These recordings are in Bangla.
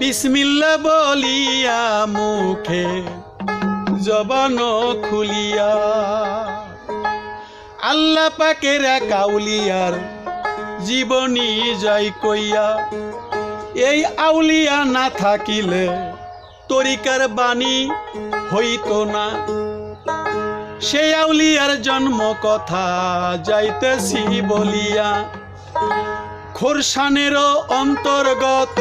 বিসমিল্লা বলিয়া মুখে জবান খুলিয়া, আল্লাহ পাকের এক আউলিয়ার জীবনী যাই কইয়া, এই আউলিয়া না থাকিলে তরিকার বাণী হইতো না। সেই আউলিয়ার জন্ম কথা যাইতেছি বলিয়া খোরসানেরও অন্তর্গত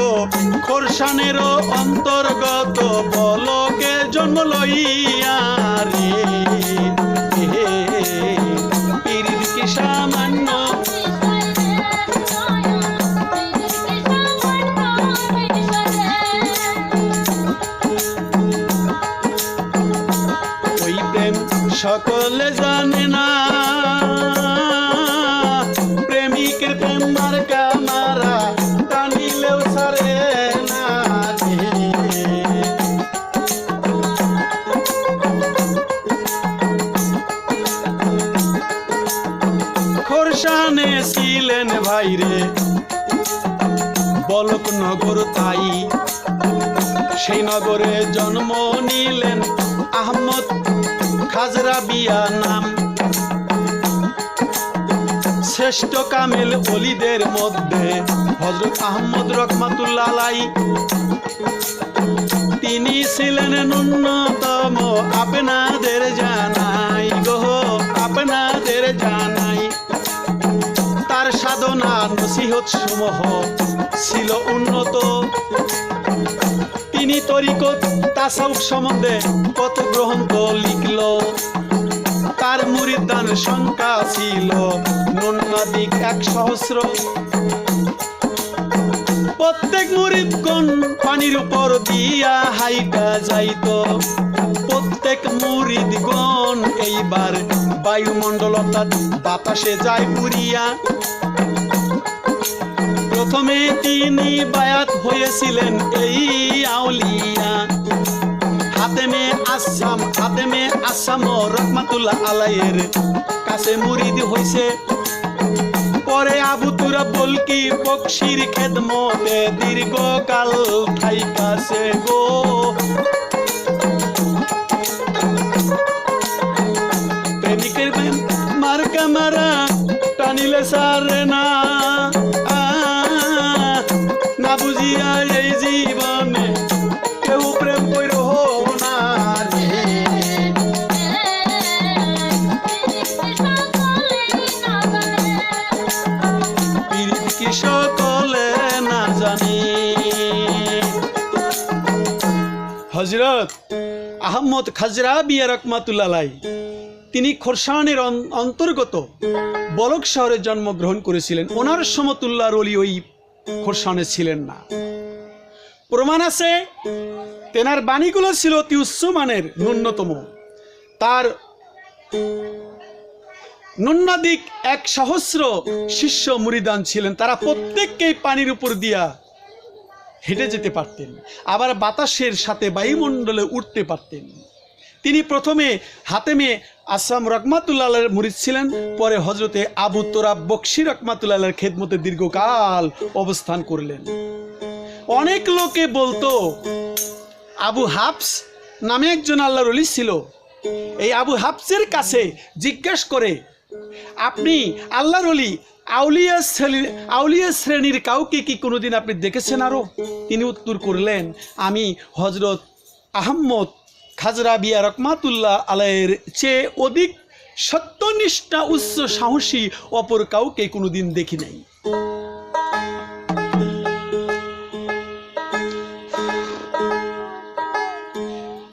খোরসানেরও অন্তর্গত বলকে জন্ম লইয়া রে। কি সামান্য সকলে জানে। তাই। সেই নগরে জন্ম নিলেন আহমদ খাজরা বিয়া নাম। শ্রেষ্ঠ কামেল অলিদের মধ্যে হজরত আহমদ রহমাতুল্লাহ তিনি ছিলেন ন্যূনতম আপনাদের জানাই গো, আপনাদের জানাই সাধনা নসিহত সমূহ ছিল উন্নত। তিনি তরিকত তাসাউক সম্বন্ধে কত গ্রন্থ লিখল। তার মুরিদান সংখ্যা ছিল ন্যূনাধিক এক সহস্র। প্রত্যেক মুরিদগণ পানির উপর দিয়া হাইটা যাইত। প্রত্যেক মুরিদগণ এইবার বায়ুমণ্ডল অর্থাৎ বাতাসে যায় উড়িয়া প্রথমে তিনি বায়াত হয়েছিলেন এই আউলিয়া। হাতেমে আসাম হাতেমে আসাম রহমাতুল্লাহ আলাইয়ের কাছে মুরিদ হইছে। পরে আবু তুরা বলকি বক্সির খেদমতে দীর্ঘকাল ঠাইকাছে গো। প্রেমিকের প্রেম মার্কা মারা টানিলে সারে না হজরত আহমদ খাজরা বিয়া রকমাতুল্লাহ তিনি খোরসানের অন্তর্গত বলক শহরে জন্মগ্রহণ করেছিলেন। ওনার সমতুল্লাহর অলি ওই খোরসানে ছিলেন না। প্রমাণ আছে, তেনার বাণীগুলো ছিল অতি উচ্চমানের ন্যূনতম। তার ন্যূনাধিক এক সহস্র শিষ্য মুরিদান ছিলেন। তারা প্রত্যেককেই পানির উপর দিয়া হেঁটে যেতে পারতেন, আবার বাতাসের সাথে বায়ুমণ্ডলে উঠতে পারতেন। তিনি প্রথমে হাতেমে আসাম রকমাতুল্লাহের মুরিদ ছিলেন, পরে হজরতে আবু তোরাব বক্সি রকমাতুল্লাহের খেদমতে দীর্ঘকাল অবস্থান করলেন। অনেক লোকে বলতো, আবু হাফস নামে একজন আল্লাহর ছিল। এই আবু হাফসের কাছে জিজ্ঞেস করে আপনি আল্লাহর অলি আউলিয়া শ্রেণির আউলিয়া শ্রেণির কাউকে কি কোনোদিন আপনি দেখেছেন আরও? তিনি উত্তর করলেন, আমি হজরত আহম্মদ খাজরা বিয়া রকমাতুল্লাহ আলাইয়ের চেয়ে অধিক সত্যনিষ্ঠা, উচ্চ সাহসী অপর কাউকে কোনোদিন দেখি নাই।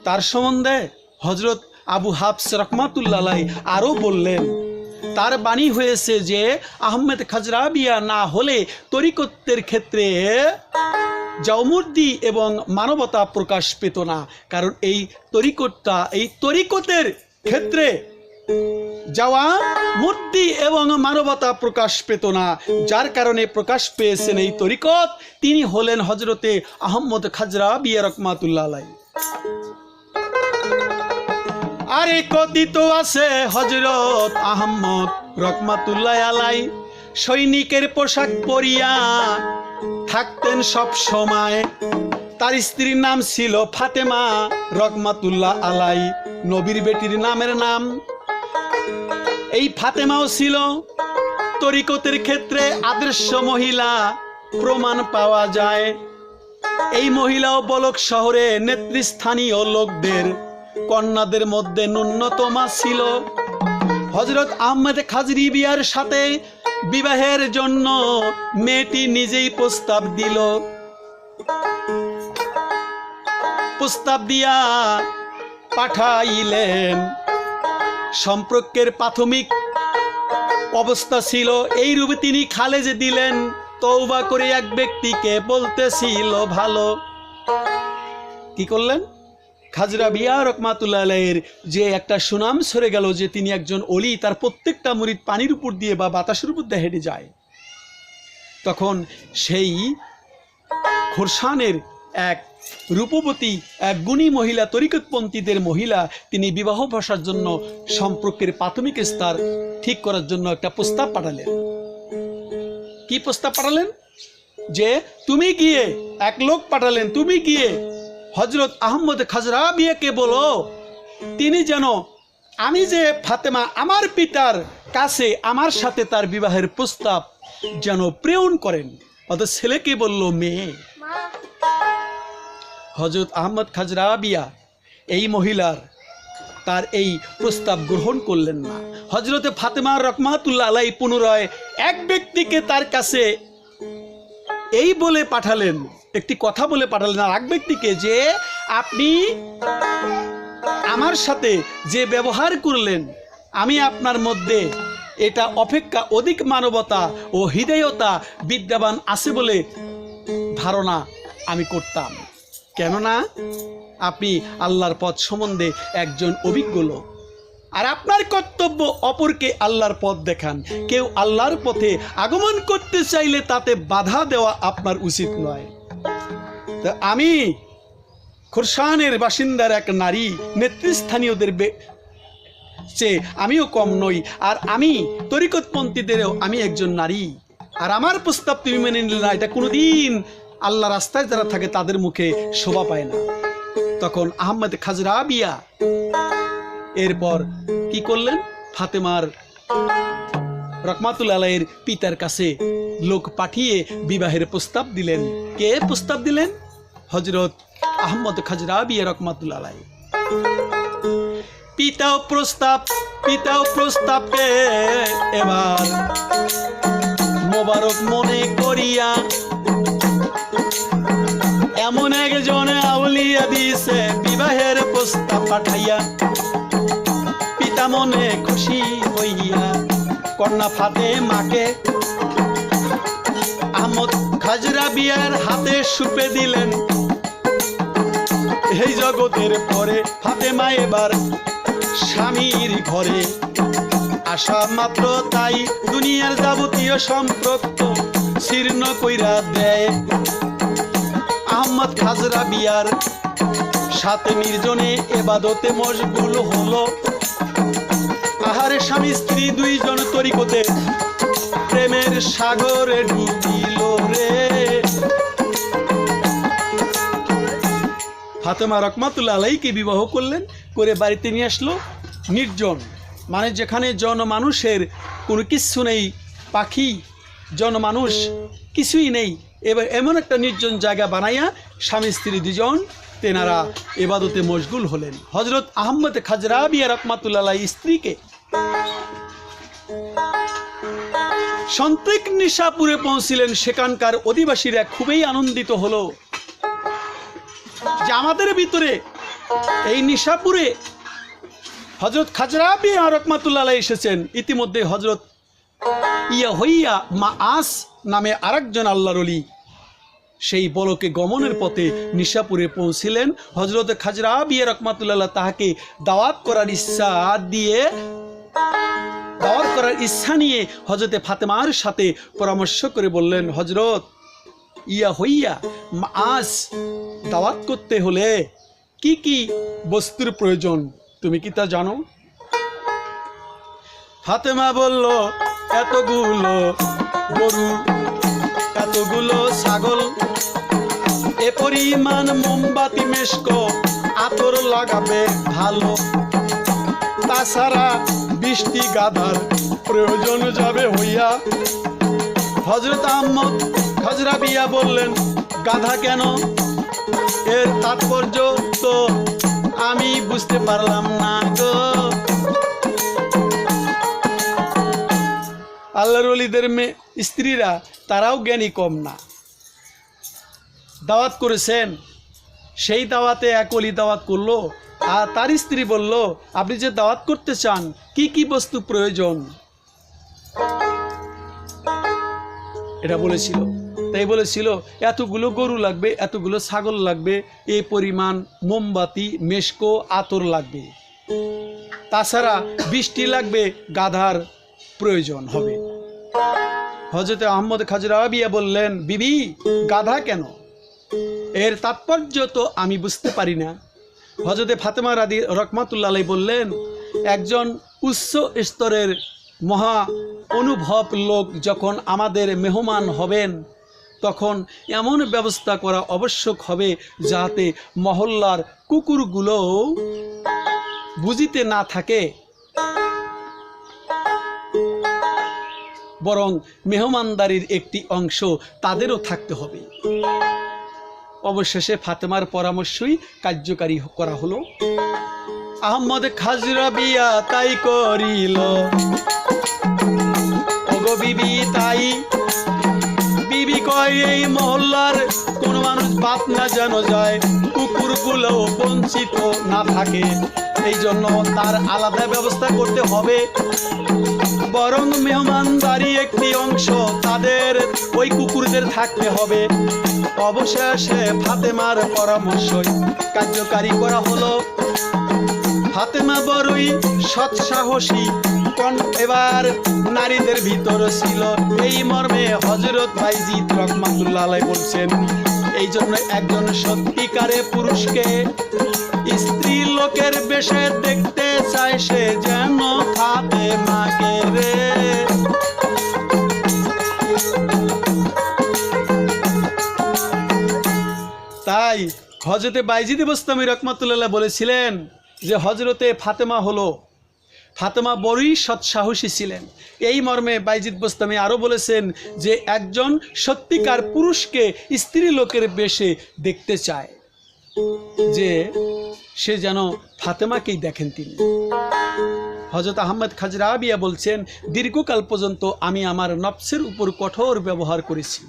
তার সম্বন্ধে হজরত আবু হাফস রহমাতুল্লাহ আরও বললেন তার বাণী হয়েছে যে আহমেদ খাজরাবিয়া না হলে তরিকত্বের ক্ষেত্রে জাউমুর্দি এবং মানবতা প্রকাশ পেত না। কারণ এই তরিকতটা, এই তরিকতের ক্ষেত্রে যাওয়া মূর্তি এবং মানবতা প্রকাশ পেত না। যার কারণে প্রকাশ পেয়েছেন এই তরিকত, তিনি হলেন হজরতে আহম্মদ খাজরা বিয়া রকমাতুল্লাহ আরে কথিত আছে হজরত আহম্মদ রকমাতুল্লাহ আলাই। সৈনিকের পোশাক পরিয়া থাকতেন সব সময়। তার স্ত্রীর নাম ছিল ফাতেমা রকমাতুল্লাহ আলাই, নবীর বেটির নামের নাম। এই ফাতেমাও ছিল তরিকতের ক্ষেত্রে আদর্শ মহিলা, প্রমাণ পাওয়া যায়। এই মহিলাও বলক শহরে নেতৃস্থানীয় লোকদের কন্যাদের মধ্যে ন্যূনতমা ছিল। হজরত আহমেদ খাজরি বিয়ার সাথে বিবাহের জন্য মেয়েটি নিজেই প্রস্তাব দিল। প্রস্তাব দিয়া পাঠাইলেন। সম্পর্কের প্রাথমিক অবস্থা ছিল এই রূপে তিনি খালেজে দিলেন তৌবা করে এক ব্যক্তিকে বলতেছিল ভালো। কি করলেন? খাজরা বিয়া রকমাতুল্লাহ আলাইয়ের যে একটা সুনাম সরে গেল যে তিনি একজন অলি, তার প্রত্যেকটা মুরিদ পানির উপর দিয়ে বা বাতাসের উপর দিয়ে হেঁটে যায়। তখন সেই খোরসানের এক রূপবতী, এক গুণী মহিলা, তরিকতপন্থীদের মহিলা, তিনি বিবাহ বসার জন্য সম্পর্কের প্রাথমিক স্তর ঠিক করার জন্য একটা প্রস্তাব পাঠালেন। কি প্রস্তাব পাঠালেন? যে, তুমি গিয়ে, এক লোক পাঠালেন, তুমি গিয়ে হজরত আহমদ খাজরা বিয়েকে বলো, তিনি যেন, আমি যে ফাতেমা আমার পিতার কাছে আমার সাথে তার বিবাহের প্রস্তাব যেন প্রেরণ করেন অত ছেলেকে বলল মেয়ে। হজরত আহমদ খাজরা বিয়া এই মহিলার তার এই প্রস্তাব গ্রহণ করলেন না। হজরতে ফাতেমা রকমাতুল্লাহ আলাই পুনরায় এক ব্যক্তিকে তার কাছে এই বলে পাঠালেন একটি কথা বলে পাঠালেন আর এক ব্যক্তিকে যে আপনি আমার সাথে যে ব্যবহার করলেন, আমি আপনার মধ্যে এটা অপেক্ষা অধিক মানবতা ও হৃদয়তা বিদ্যাবান আছে বলে ধারণা আমি করতাম। কেননা আপনি আল্লাহর পথ সম্বন্ধে একজন অভিজ্ঞ লোক। আর আপনার কর্তব্য অপরকে আল্লাহর পথ দেখান। কেউ আল্লাহর পথে আগমন করতে চাইলে তাতে বাধা দেওয়া আপনার উচিত নয়। তা আমি খোরসানের বাসিন্দার এক নারী, নেতৃস্থানীয়দের চেয়ে আমিও কম নই, আর আমি তরিকতপন্থীদেরও আমি একজন নারী। আর আমার প্রস্তাব তুমি মেনে নিলে না, এটা কোনোদিন আল্লাহ রাস্তায় যারা থাকে তাদের মুখে শোভা পায় না। তখন আহমেদ খাজরা বিয়া এরপর কি করলেন? ফাতেমার রকমাতুল আলাইয়ের পিতার কাছে লোক পাঠিয়ে বিবাহের প্রস্তাব দিলেন। কে প্রস্তাব দিলেন? হজরত আহমদ খাজরা বিয়া রকমাতুল আলাই। পিতাও প্রস্তাব, পিতাও প্রস্তাবকে এবার মোবারক মনে করিয়া এমন একজনে আউলিয়া দিছে, বিবাহের প্রস্তাব পাঠাইয়া। পিতা মনে খুশি হইয়া কন্যা ফাতে মাকে আহমদ খাজরা বিয়ার হাতে সুপে দিলেন। এই জগতের পরে, ফাতেমা এবার স্বামীর ঘরে। আসা মাত্র তাই দুনিয়ার যাবতীয় সম্পর্ক শীর্ণ কইরা দেয়। আহমদ খাজরা বিয়ার সাথে নির্জনে এবাদতে মশগুল হলো। আহারে স্বামী স্ত্রী দুইজন তরিকতে প্রেমের সাগরে ডুবিল রে। ফাতেমা রকমাতুল্লাহ আলাইকে বিবাহ করলেন, করে বাড়িতে নিয়ে আসলো নির্জন। মানে যেখানে জনমানুষের কোনো কিচ্ছু নেই, পাখি, জনমানুষ কিছুই নেই, এবার এমন একটা নির্জন জায়গা বানাইয়া স্বামী স্ত্রী দুজন তেনারা এবাদতে মশগুল হলেন। হজরত আহমদ খাজরা বিয়া রকমাতুল্লাহ স্ত্রীকে সন্ত্রিক নিশাপুরে পৌঁছিলেন, সেখানকার অধিবাসীরা খুবই আনন্দিত হলো। যে আমাদের ভিতরে, এই নিশাপুরে হজরত খাজরা বিয়া রকমাতুল্লাহ এসেছেন। ইতিমধ্যে হজরত ইয়া হইয়া মা আস নামে আরেকজন আল্লাহর অলি সেই বলকে গমনের পথে নিশাপুরে পৌঁছিলেন। হজরত খাজরা বিয়ে রকমাতুল্লাহ তাহাকে দাওয়াত করার ইচ্ছা দিয়ে, দাওয়াত করার ইচ্ছা নিয়ে হজরতে ফাতেমার সাথে পরামর্শ করে বললেন হজরত ইয়া হইয়া আজ দাওয়াত করতে হলে কি কি বস্তুর প্রয়োজন, তুমি কি তা জানো? ফাতেমা বলল, এতগুলো গরু, এতগুলো ছাগল, এ পরিমাণ মোমবাতি মেশকো, আতর লাগাবে ভালো। তাছাড়া বৃষ্টি গাধার প্রয়োজন যাবে হইয়া। হজরত আহমদ খজরা বিয়া বললেন, গাধা কেন? এর তাৎপর্য তো আমি বুঝতে পারলাম না গো। আল্লাহর অলিদের মেয়ে, স্ত্রীরা তারাও জ্ঞানী কম না। দাওয়াত করেছেন, সেই দাওয়াতে এক অলি দাওয়াত করল, আর তার স্ত্রী বলল, আপনি যে দাওয়াত করতে চান, কি কি বস্তু প্রয়োজন? এটা বলেছিল। তাই বলেছিল, এতগুলো গরু লাগবে, এতগুলো ছাগল লাগবে এই পরিমাণ মোমবাতি, মেশকো, আতর লাগবে। তাছাড়া বৃষ্টি লাগবে, গাধার প্রয়োজন হবে। হজরত আহমদ খাজরাবিয়া বললেন, বিবি, গাধা কেন? এর তাৎপর্য তো আমি বুঝতে পারি না। হজরতে ফাতেমা রাদি রকমাতুল্লাহ বললেন, একজন উচ্চ স্তরের মহা অনুভব লোক যখন আমাদের মেহমান হবেন তখন এমন ব্যবস্থা করা আবশ্যক হবে যাতে মহল্লার কুকুরগুলো বুঝিতে না থাকে। বরং মেহমানদারির একটি অংশ তাদেরও থাকতে হবে। অবশেষে ফাতেমার পরামর্শই কার্যকারী করা হলো। আহমদ খাজরা বিয়া তাই করিল। তাই কয় এই মহল্লার কোন মানুষ বাত না যেন যায় কুকুরগুলো বঞ্চিত না থাকে। এই জন্য তার আলাদা ব্যবস্থা করতে হবে। বরং মেহমানদারি একটি অংশ তাদের ওই কুকুরদের থাকতে হবে। অবশেষে ফাতেমার পরামর্শই কার্যকারী করা হলো। ফাতেমা বড়ই সৎ সাহসী এবার নারীদের ভিতর ছিল। এই মর্মে হজরত ভাইজিৎ রহমাতুল্লাহ বলছেন, এই জন্য একজন সত্যিকারে পুরুষকে স্ত্রী লোকের বেশে দেখতে চায়, সে যেন খাতে মাকে রে। তাই হজরতে বাইজিদে বস্তামি রকমাতুল্লাহ বলেছিলেন যে হজরতে ফাতেমা হলো ফাতেমা বড়ই সৎসাহসী ছিলেন। এই মর্মে বাইজিদ বোস্তামি আরও বলেছেন যে, একজন সত্যিকার পুরুষকে স্ত্রী লোকের বেশে দেখতে চায় যে, সে যেন ফাতেমাকেই দেখেন তিনি। হজরত আহমদ খাজরাবিয়া বলছেন, দীর্ঘকাল পর্যন্ত আমি আমার নফসের উপর কঠোর ব্যবহার করেছি।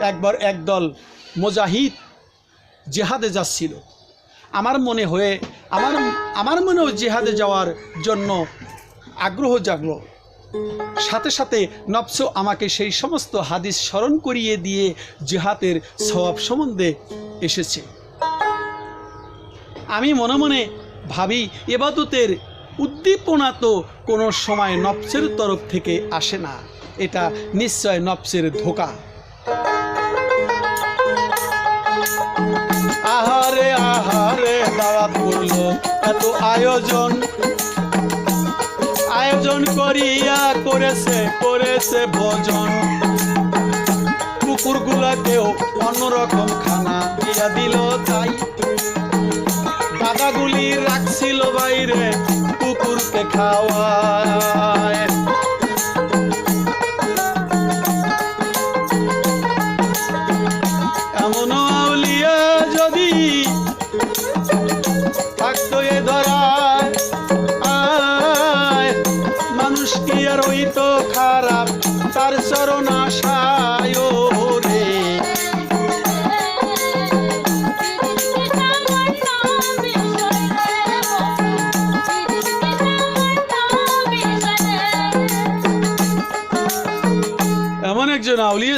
একবার একদল মোজাহিদ জেহাদে যাচ্ছিল। আমার মনে হয়ে, আমার আমার মনেও জেহাদে যাওয়ার জন্য আগ্রহ জাগল। সাথে সাথে নফস আমাকে সেই সমস্ত হাদিস স্মরণ করিয়ে দিয়ে জেহাদের স্বভাব সম্বন্ধে এসেছে। আমি মনে মনে ভাবি, এবাদতের উদ্দীপনা তো কোনো সময় নফসের তরফ থেকে আসে না। এটা নিশ্চয় নফসের ধোকা। দাওয়াত এত আয়োজন। আয়োজন করিয়া করেছে করেছে ভোজন। কুকুরগুলাকেও অন্যরকম খানা দিয়া দিল তাই। দাদাগুলি রাখছিল বাইরে কুকুরকে খাওয়ায়। এমন আউলিয়া যদি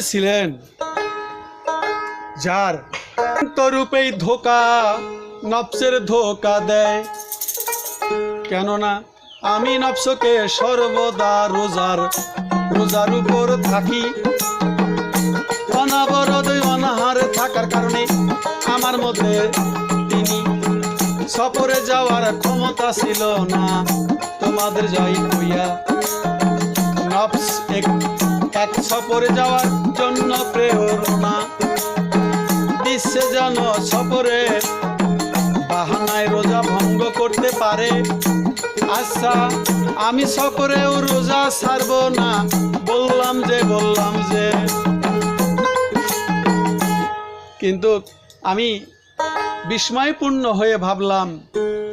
ছিলেন যার রূপেই ধোকা, নফসের ধোকা দেয়। কেননা আমি নফসকে সর্বদা রোজার রোজার উপর থাকি। অনাবরত অনাহারে থাকার কারণে আমার মধ্যে তিনি সফরে যাওয়ার ক্ষমতা ছিল না। তোমাদের যাই কইয়া, নফস এক এক সফরে যাওয়ার জন্য প্রেরণা। সে যেন সফরে বাহানায় রোজা ভঙ্গ করতে পারে। আচ্ছা আমি সফরেও রোজা ছাড়বো না? বললাম যে বললাম যে। কিন্তু আমি বিস্ময়পূর্ণ হয়ে ভাবলাম,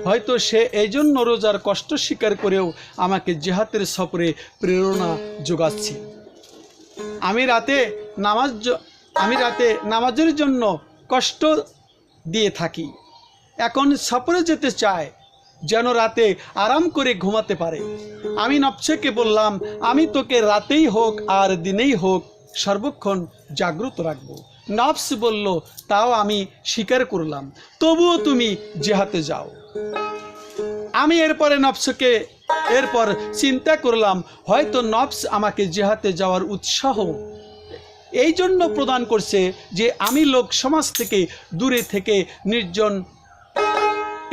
হয়তো সে এই জন্য রোজার কষ্ট স্বীকার করেও আমাকে জেহাতের সফরে প্রেরণা যোগাচ্ছে। আমি রাতে নামাজ আমি রাতে নামাজের জন্য কষ্ট দিয়ে থাকি। এখন সফরে যেতে চায়, যেন রাতে আরাম করে ঘুমাতে পারে। আমি নবসেকে বললাম, আমি তোকে রাতেই হোক আর দিনেই হোক সর্বক্ষণ জাগ্রত রাখব। নবস বলল, তাও আমি স্বীকার করলাম। তবুও তুমি জেহাতে যাও। আমি এরপরে নবসকে এরপর চিন্তা করলাম, হয়তো নবস আমাকে জেহাতে যাওয়ার উৎসাহ এই জন্য প্রদান করছে যে আমি লোক সমাজ থেকে দূরে থেকে নির্জন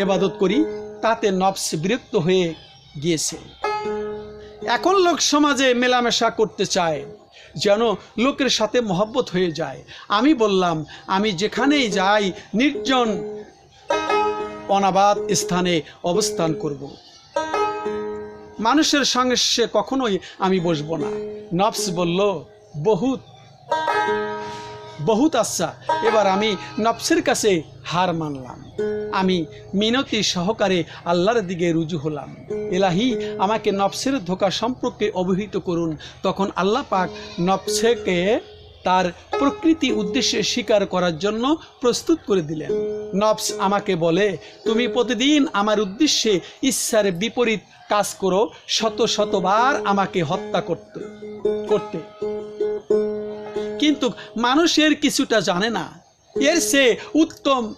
এবাদত করি, তাতে নবস বিরক্ত হয়ে গিয়েছে। এখন লোক সমাজে মেলামেশা করতে চায়, যেন লোকের সাথে মহব্বত হয়ে যায়। আমি বললাম, আমি যেখানেই যাই, নির্জন অনাবাদ স্থানে অবস্থান করব। মানুষের সঙ্গে কখনোই আমি বসবো না। নফস বলল, বহুত বহুত আচ্ছা এবার আমি নফসের কাছে হার মানলাম। আমি মিনতি সহকারে আল্লাহর দিকে রুজু হলাম। এলাহি, আমাকে নফসের ধোকা সম্পর্কে অবহিত করুন। তখন আল্লাহ পাক নফসেকে তার প্রকৃতি উদ্দেশ্যে স্বীকার করার জন্য প্রস্তুত করে দিলেন। নফস আমাকে বলে, তুমি প্রতিদিন আমার উদ্দেশ্যে ইচ্ছার বিপরীত কাজ করো, শত শতবার আমাকে হত্যা করতে করতে। কিন্তু মানুষের কিছুটা জানে না। এর সে উত্তম,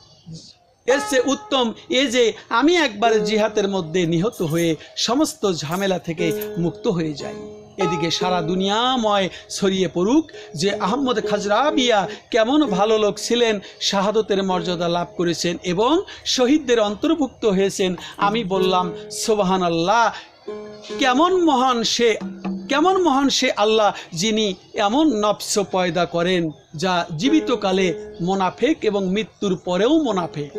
এর সে উত্তম এ যে আমি একবার জিহাতের মধ্যে নিহত হয়ে সমস্ত ঝামেলা থেকে মুক্ত হয়ে যাই। এদিকে সারা দুনিয়াময় ছড়িয়ে পড়ুক যে আহম্মদ খাজরাবিয়া কেমন ভালো লোক ছিলেন, শাহাদতের মর্যাদা লাভ করেছেন এবং শহীদদের অন্তর্ভুক্ত হয়েছেন। আমি বললাম সোবাহান আল্লাহ কেমন মহান সে, কেমন মহান সে আল্লাহ যিনি এমন নফস পয়দা করেন যা জীবিতকালে মোনাফেক এবং মৃত্যুর পরেও মোনাফেক।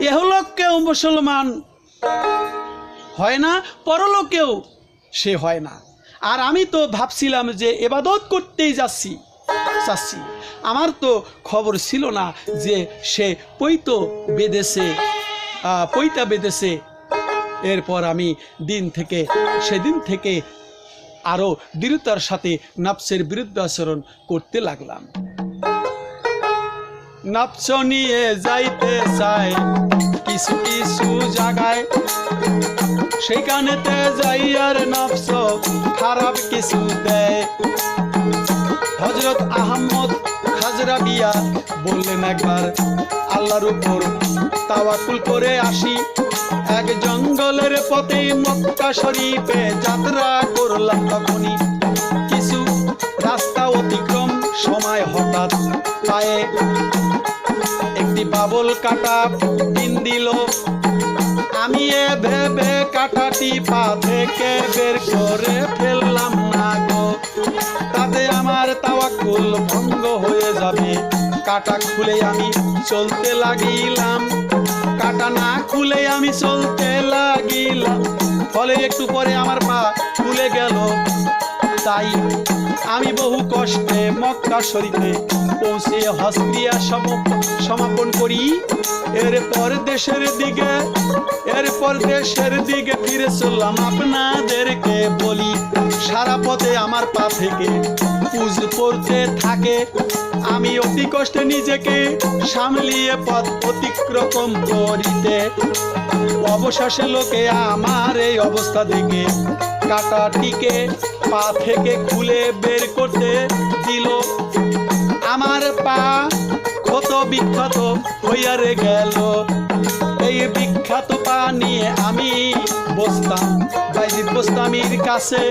এহলোককেও মুসলমান? হয় না, পরলোকেও সে হয় না। আর আমি তো ভাবছিলাম যে এবাদত করতেই যাচ্ছি চাচ্ছি আমার তো খবর ছিল না যে সে পৈত বেদেশে পৈতা বেদেশে। এরপর আমি দিন থেকে, সেদিন থেকে আরও দৃঢ়তার সাথে নফসের বিরুদ্ধে আচরণ করতে লাগলাম। নফস নিয়ে যাইতে চাই কিছু কিছু জায়গায় সেখানেতে যাই আর নফস খারাপ কিছু দেয়। হজরত আহমদ খাজরা বিয়া বললেন একবার, আল্লাহর উপর তাওয়াকুল করে আসি। এক জঙ্গলের পথে মক্কা শরীফে যাত্রা করলাম তখনই। কিছু রাস্তা অতিক্রম সময় হঠাৎ পায়ে একটি বাবল কাটা দিন দিল। এ ভেবে কাঠাটি পা থেকে বের করে ফেললাম না গো। তাতে আমার তাওয়াকুল ভঙ্গ হয়ে যাবে। কাটা খুলে আমি চলতে লাগিলাম। কাটা না খুলে আমি চলতে লাগিলাম। ফলে একটু পরে আমার পা খুলে গেল। তাই আমি বহু কষ্টে মক্কা শরীফে পৌঁছে হস্তিয়া সম- সমাপন করি। এরপর দেশের দিকে, এরপর দেশের দিকে ফিরে চললাম। আপনাদেরকে বলি, সারা পথে আমার পা থেকে পুজ পড়তে থাকে। আমি অতি কষ্টে নিজেকে সামলিয়ে পথ অতিক্রম করিতে। অবশেষে লোকে আমার এই অবস্থা দেখে কাটাটিকে পা থেকে খুলে বের করতে দিল। আমার পা ক্ষত বিখ্যাত হইয়ারে গেল। এই বিখ্যাত পা নিয়ে আমি বসতাম, বাইজিৎ বস্তামির কাছে।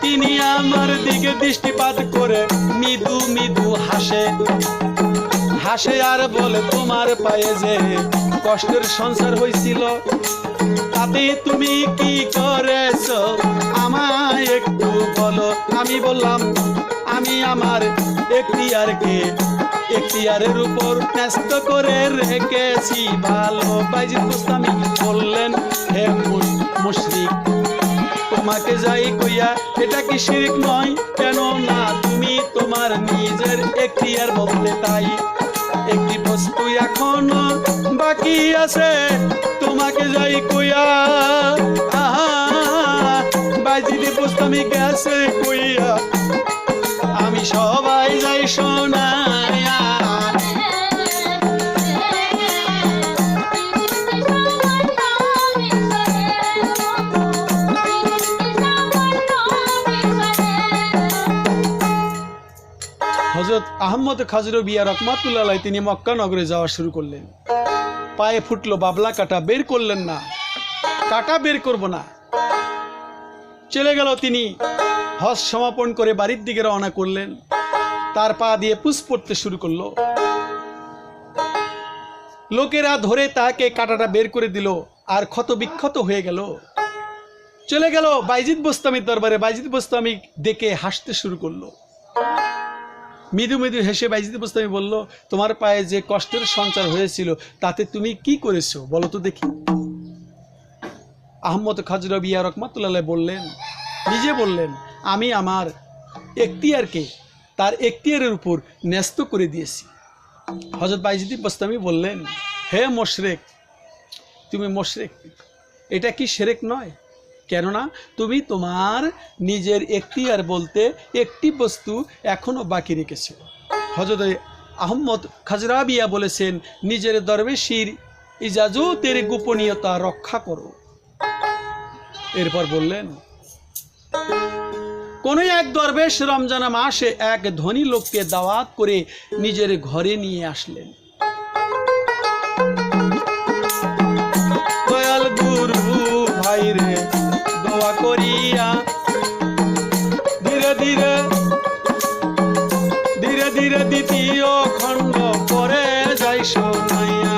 তিনি আমার দিকে দৃষ্টিপাত করে মৃদু মৃদু হাসে। হাসে আর বলে, তোমার পায়ে যে কষ্টের সংসার হয়েছিল তাতে তুমি কি করেছ? আমায় একটু বলো। আমি বললাম, আমি আমার এখতিয়ারকে এখতিয়ারের উপর ন্যস্ত করে রেখেছি। ভালো বাইজিদ বুস্তামি বললেন, হে মুশরিক, তোমাকে যাই কইয়া, এটা কি শিরিক নয়? কেন না তুমি তোমার নিজের এখতিয়ার বলতে তাই। একটি বস্তু এখনও বাকি আছে তোমাকে যাই কইয়া, আহা বাইজিদি বুস্তামি গেছে কইয়া। আমি সবাই যাই শোনায়া হজরত আহমদ খাজর বিয়া রহমাতুল্লাহ তিনি মক্কা নগরে যাওয়া শুরু করলেন। পায়ে ফুটলো, বাবলা কাটা বের করলেন না। কাটা বের করব না। চলে গেল তিনি, হজ সমাপন করে বাড়ির দিকে রওনা করলেন। তার পা দিয়ে পুষ পড়তে শুরু করল। লোকেরা ধরে তাকে কাটাটা বের করে দিল আর ক্ষত বিক্ষত হয়ে গেল। চলে গেল বাইজিৎ বোস্তামির দরবারে। বাইজিদ বোস্তামি দেখে হাসতে শুরু করল। মৃদু মৃদু হেসে বাইজিদ বোস্তামি বলল, তোমার পায়ে যে কষ্টের সঞ্চার হয়েছিল, তাতে তুমি কি করেছ? বলো তো দেখি। আহমদ খাজরবিয়া রহমাতুল্লাহ বললেন, নিজে বললেন, আমি আমার এখতিয়ারকে তার এখতিয়ারের উপর ন্যস্ত করে দিয়েছি। হজরত বাইজিদি বস্তামি বললেন, হে মোশরেক, তুমি মোশরেক, এটা কি সেরেক নয়? কেননা তুমি তোমার নিজের এখতিয়ার বলতে একটি বস্তু এখনও বাকি রেখেছ। হজরত আহম্মদ খাজরাবিয়া বলেছেন, নিজের দরবেশির ইজাজতের গোপনীয়তা রক্ষা করো। এরপর বললেন, কোন এক দরবেশ রমজান মাসে এক ধনী লোককে দাওয়াত করে নিজের ঘরে নিয়ে আসলেন। দোয়া করিয়া। ধীরে ধীরে ধীরে ধীরে দ্বিতীয় খণ্ড পরে যাই শোনাইয়া